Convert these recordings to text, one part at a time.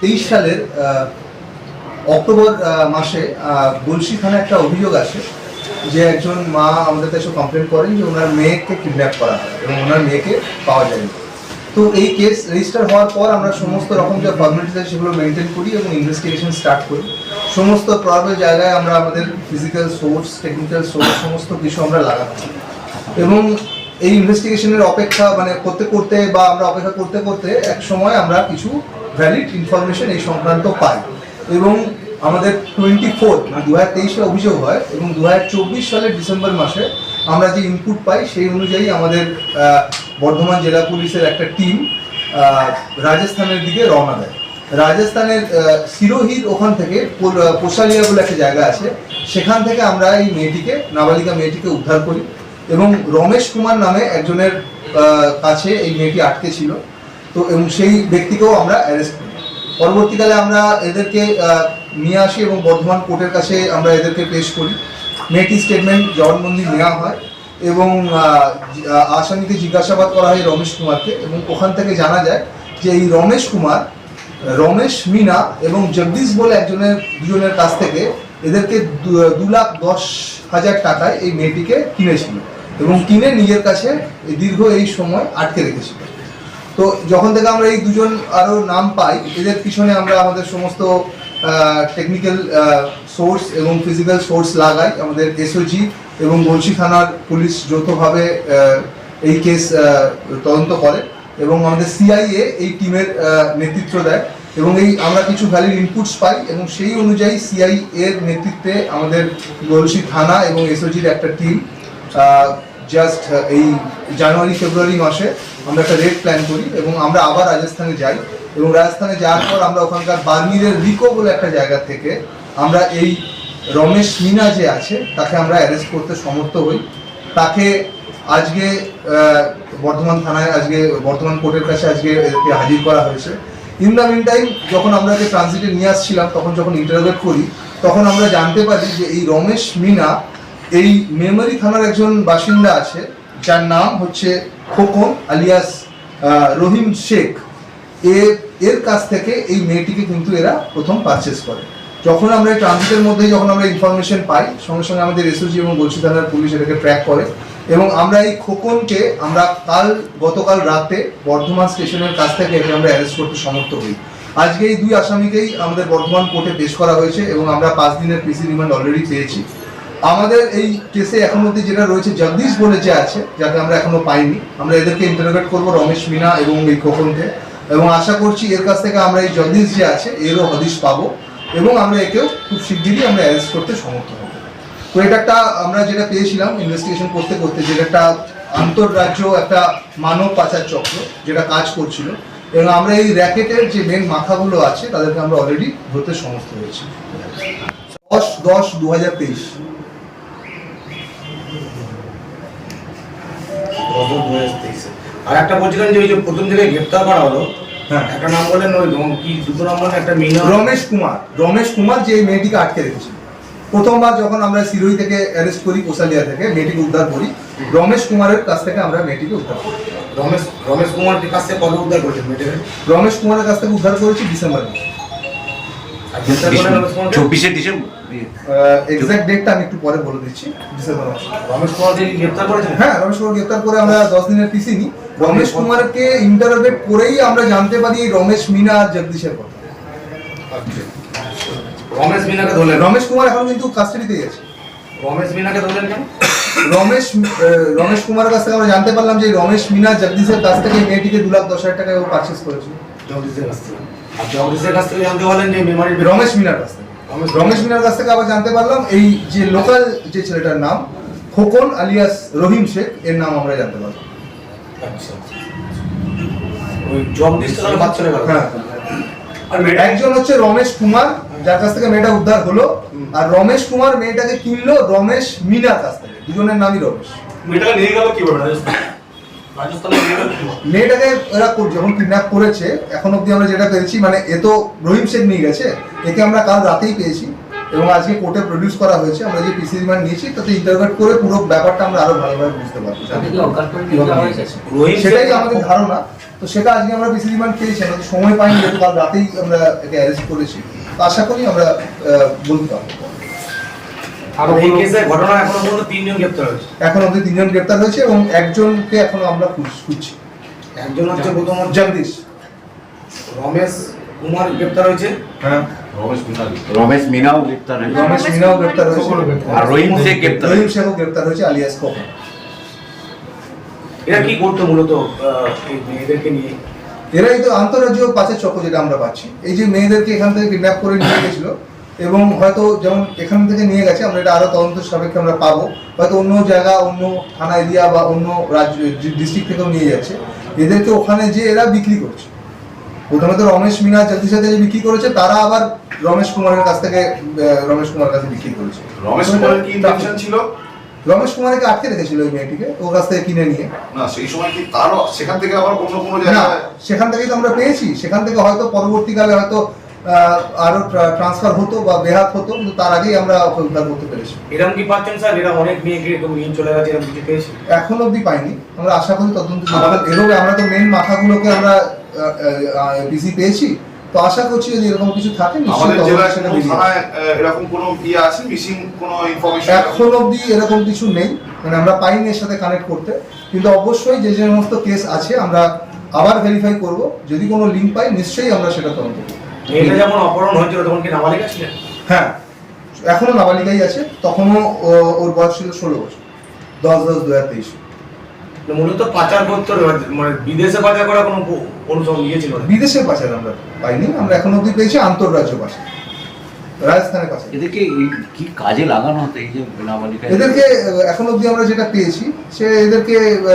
তেইশ সালের অক্টোবর মাসে গলসি থানায় একটা অভিযোগ আসে যে একজন মা আমাদের কাছে কমপ্লেন করেন যে ওনার মেয়েকে কিডন্যাপ করা হয় এবং ওনার মেয়েকে পাওয়া যায়নি। তো এই কেস রেজিস্টার হওয়ার পর আমরা সমস্ত রকম যে ফর্মালিটিস আছে সেগুলো মেনটেন করি এবং ইনভেস্টিগেশন স্টার্ট করি। সমস্ত প্রবলেম জায়গায় আমরা আমাদের ফিজিক্যাল সোর্স টেকনিক্যাল সোর্স সমস্ত কিছু আমরা লাগাচ্ছি এবং এই ইনভেস্টিগেশনের অপেক্ষা মানে করতে করতে বা আমরা অপেক্ষা করতে করতে এক সময় আমরা কিছু ভ্যালিড ইনফরমেশন এই সংক্রান্ত পাই। এবং আমাদের টোয়েন্টি ফোর মানে দু হাজার তেইশে অভিযোগ হয় এবং দু হাজার চব্বিশ সালের ডিসেম্বর মাসে আমরা যে ইনপুট পাই, সেই অনুযায়ী আমাদের বর্ধমান জেলা পুলিশের একটা টিম রাজস্থানের দিকে রওনা দেয়। রাজস্থানের সিরোহির ওখান থেকে পোশালিয়া বলে একটা জায়গা আছে। সেখান থেকে আমরা এই মেয়েটিকে, নাবালিকা মেয়েটিকে উদ্ধার করি এবং রমেশ কুমার নামে একজনের কাছে এই মেয়েটি আটকে ছিল। তো, এবং সেই ব্যক্তিকেও আমরা অ্যারেস্ট করি। পরবর্তীকালে আমরা এদেরকে নিয়ে আসি এবং বর্ধমান কোর্টের কাছে আমরা এদেরকে পেশ করি। মেয়েটির স্টেটমেন্ট জবানবন্দি নেওয়া হয় এবং আসামিকে জিজ্ঞাসাবাদ করা হয় রমেশ কুমারকে এবং ওখান থেকে জানা যায় যে এই রমেশ কুমার, রমেশ মিনা এবং জগদীশ বলে একজনের, দুজনের কাছ থেকে এদেরকে দু লাখ দশ হাজার টাকায় এই মেয়েটিকে কিনেছিল এবং কিনে নিজের কাছে দীর্ঘ এই সময় আটকে রেখেছিল। তো যখন থেকে আমরা এই দুজন আরও নাম পাই, এদের পিছনে আমরা আমাদের সমস্ত টেকনিক্যাল সোর্স এবং ফিজিক্যাল সোর্স লাগাই আমাদের এসওজি এবং গলসি থানার পুলিশ যৌথভাবে এই কেস তদন্ত করে এবং আমাদের সিআইএ এই টিমের নেতৃত্ব দেয় এবং এই আমরা কিছু ভ্যালিড ইনপুটস পাই এবং সেই অনুযায়ী সিআই এর নেতৃত্বে আমাদের গলসি থানা এবং এসওজির একটা টিম জাস্ট এই জানুয়ারি, ফেব্রুয়ারি মাসে আমরা একটা রেড প্ল্যান করি এবং আমরা আবার রাজস্থানে যাই। এবং রাজস্থানে যাওয়ার পর আমরা ওখানকার বার্মিরের রিকো বলে একটা জায়গা থেকে আমরা এই রমেশ মিনা যে আছে, তাকে আমরা অ্যারেস্ট করতে সমর্থ হই। তাকে আজকে বর্ধমান থানায় আজকে, বর্ধমান কোর্টের কাছে আজকে হাজির করা হয়েছে। ইন দ্য মিন টাইম যখন আমরা যে ট্রানজিটে নিয়ে আসছিলাম, তখন যখন ইন্টারোগেট করি, তখন আমরা জানতে পারি যে এই রমেশ মিনা এই মেমরি থানার একজন বাসিন্দা আছে, যার নাম হচ্ছে খোকন আলিয়াস রহিম শেখ। এ এর কাছ থেকে এই মেয়েটিকে কিন্তু এরা প্রথম পারচেস করে। যখন আমরা ট্রানজিটের মধ্যে যখন আমরা ইনফরমেশন পাই, সঙ্গে সঙ্গে আমাদের এসওজি এবং গলসি থানার পুলিশ এটাকে ট্র্যাক করে এবং আমরা এই খোকনকে আমরা কাল, গতকাল রাতে বর্ধমান স্টেশনের কাছ থেকে একে আমরা অ্যারেস্ট করতে সমর্থ হই। আজকে এই দুই আসামিকেই আমাদের বর্ধমান কোর্টে পেশ করা হয়েছে এবং আমরা পাঁচ দিনের পিসি রিমান্ড অলরেডি পেয়েছি। আমাদের এই কেসে এখন অব্দি যেটা রয়েছে, জগদীশ বলে যে আছে, যাকে আমরা এখনও পাইনি, আমরা এদেরকে ইন্টারোগেট করব রমেশ মিনা এবং এই খোকনকে। এবং আশা করছি এর কাছ থেকে আমরা এই জগদীশ যে আছে, এরও হদিশ পাবো এবং আমরা একেও খুব শিগগিরই আমরা অ্যারেস্ট করতে সমর্থ হব। তো এটা একটা আমরা যেটা পেয়েছিলাম ইনভেস্টিগেশন করতে করতে যেটা একটা আন্তঃরাজ্য একটা মানব পাচার চক্র যেটা কাজ করছিল, এবং আমরা এই র্যাকেটের যে মেন মাথাগুলো আছে, তাদেরকে আমরা অলরেডি ধরতে সমর্থ হয়েছি। দশ দশ দু হাজার তেইশ। আর একটা বলছিলেন যে ওই যে প্রথম থেকে গ্রেপ্তার করা হলো। একটা নাম বললেন ওই কি দুটো নাম একটা মিনা। রমেশ কুমার। রমেশ কুমার যে মেয়েটিকে আটকে রেখেছিল। প্রথমবার যখন আমরা সিরোহি থেকে অ্যারেস্ট করি কোসালিয়া থেকে মেয়েটিকে উদ্ধার করি রমেশ কুমারের কাছ থেকে আমরা মেয়েটিকে উদ্ধার করি। রমেশ রমেশ কুমার কাছ থেকে কবে উদ্ধার করেছেন মেয়েটাকে? রমেশ কুমারের কাছ থেকে উদ্ধার করেছি ডিসেম্বর চব্বিশে ডিসেম্বর। এক্সাক্ট ডেটটা আমি একটু পরে বলে দিচ্ছি ডিসেম্বর মাসে। রমেশ কুমারকে কি গ্রেপ্তার করেছেন? হ্যাঁ রমেশ কুমার গ্রেপ্তার করে আমরা দশ দিনের পিসি নিই রমেশ কুমারকে ইন্টারোগেট করেই আমরা জানতে পারি রমেশ মিনা আর জগদীশের কথা। রমেশ মিনাকে ধরলেন। রমেশ কুমার এখন কিন্তু কাস্টাডিতেই আছে রমেশ মিনাকে ধরলেন কেন? রমেশ রমেশ কুমারের কাছ থেকে আমরা জানতে পারলাম যে রমেশ মিনা জগদীশের কাছ থেকে মেয়েটিকে দু লাখ দশ হাজার টাকায় ও পারচেস করেছিল জগদীশের কাছ থেকে। আর জগদীশের কাছ থেকে জানতে পারলেন যে মেমারির রমেশ মিনার কাছ থেকে। রমেশ মিনার কাছ থেকে আবার জানতে পারলাম এই যে লোকাল যে ছেলেটার নাম খোকন আলিয়াস রহিম শেখ এর নাম আমরা জানতে পারলাম। একজন হচ্ছে রমেশ কুমার যার কাছ থেকে মেয়েটা উদ্ধার হলো। আর রমেশ কুমার মেয়েটাকে কিনলো রমেশ মিনার কাছ থেকে। দুজনের নামই রমেশ। মেয়েটাকে নিয়ে গেল কীভাবে? রাজস্থান রাজস্থানে নিয়ে গেল কীভাবে? মেয়েটাকে এরা যখন কিডন্যাপ করেছে এখন অব্দি আমরা যেটা পেয়েছি মানে এ তো রহিম শেখ নিয়ে গেছে একে আমরা কাল রাতেই পেয়েছি। এবং আজকে কোর্টে প্রডিউস করা হয়েছে আমরা যে পিসি রিমান্ড নিয়েছি তাতে ইন্টারভেট করে পুরো ব্যাপারটা আমরা আরও ভালোভাবে বুঝতে পারব। সেটাই আমাদের ধারণা। তো সেটা আজকে আমরা পিসি রিমান্ড পেয়েছি আমরা সময় পাইনি যেহেতু কাল রাতেই আমরা একে অ্যারেস্ট করেছি। তো আশা করি আমরা আহ, বলতে পারব। আর ঘটনা এখনও তিনজন গ্রেপ্তার হয়েছে। এখন অবধি তিনজন গ্রেপ্তার হয়েছে এবং একজনকে এখনও আমরা খুঁজ- খুঁজছি। একজন হচ্ছে প্রথম জগদীশ। রমেশ কুমার গ্রেপ্তার হয়েছে। হ্যাঁ। রমেশ মিনাও গ্রেপ্তার হয়েছে রমেশ মিনাও গ্রেপ্তার হয়েছে আর রহিম শেখ গ্রেপ্তার রহিম শেখও গ্রেপ্তার হয়েছে আলিয়াস এরা কি করতো মূলত মেয়েদেরকে নিয়ে এরাই তো আন্তঃরাজ্য পাচার চক্র যেটা আমরা পাচ্ছি। এই যে মেয়েদেরকে এখান থেকে কিডন্যাপ করে নিয়ে গেছিল এবং হয়তো যেমন এখান থেকে নিয়ে গেছে আমরা এটা আরও তদন্ত সাপেক্ষে আমরা পাবো। হয়তো অন্য জায়গা অন্য থানা এরিয়া বা অন্য রাজ্য ডিস্ট্রিক্ট থেকেও নিয়ে যাচ্ছে। এদেরকে ওখানে যে এরা বিক্রি করছে। প্রথমে তো রমেশ মিনা জাতির সাথে যে বিক্রি করেছে তারা আবার রমেশ কুমারের কাছ থেকে রমেশ কুমারের কাছে বিক্রি করেছে। রমেশ কুমারের কি ইন্টেনশন ছিল? রমেশ কুমারকে আটকে রেখেছিল ওই মেয়েটিকে ওর কাছ থেকে কিনে নিয়ে। না সেই সময় কি তারও সেখান থেকে আবার অন্য কোনো জায়গায়? সেখান থেকেই তো আমরা পেয়েছি। সেখান থেকে হয়তো পরবর্তীকালে হয়তো আহ, আরও ট্রান্সফার হতো বা বেহাত হতো কিন্তু তার আগেই আমরা ওকে উদ্ধার করতে পেরেছি। এরকম কি পাচ্ছেন স্যার? এরা অনেক মেয়েকে এরকম নিয়ে চলে গেছে এরকম কিছু পেয়েছে? এখন অবধি পাইনি। আমরা আশা করি তদন্ত এভাবে আমরা তো মেন মাথাগুলোকে আমরা বিসি পেয়েছি। তো আশা করছি যদি এরকম কিছু থাকে আমাদের জেলায় এরকম কোনো ইয়ে আছে মিসিং কোনো ইনফরমেশন এখন অবধি এরকম কিছু নেই। মানে আমরা পাইনি এর সাথে কানেক্ট করতে। কিন্তু অবশ্যই যে যে সমস্ত কেস আছে আমরা আবার ভেরিফাই করব। যদি কোনো লিঙ্ক পাই নিশ্চয়ই আমরা সেটা তদন্ত করব। মেয়েটা যখন অপহরণ হয়েছিল তখন কি নাবালিকা ছিলেন? হ্যাঁ। এখনও নাবালিকাই আছে। তখনও ও- ওর বয়স ছিল ষোলো বছর দশ দশ দু হাজার তেইশ। তো মূলত পাচার করতে মানে বিদেশে পাচার করা কোনো কোনো সব ইয়ে ছিল না? বিদেশের পাচার আমরা পাইনি আমরা এখন অব্দি পেয়েছি আন্তঃরাজ্য পাচার। রাজস্থানের পাশে এদেরকে এই কি কাজে লাগানো হতো এই যে নাবালিকা এদেরকে এখন অবধি আমরা যেটা পেয়েছি সে এদেরকে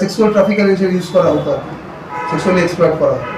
সেক্সুয়াল ট্রাফিকার হিসেবে ইউজ করা হতো সেক্সুয়ালি এক্সপ্লয়েট করা হতো।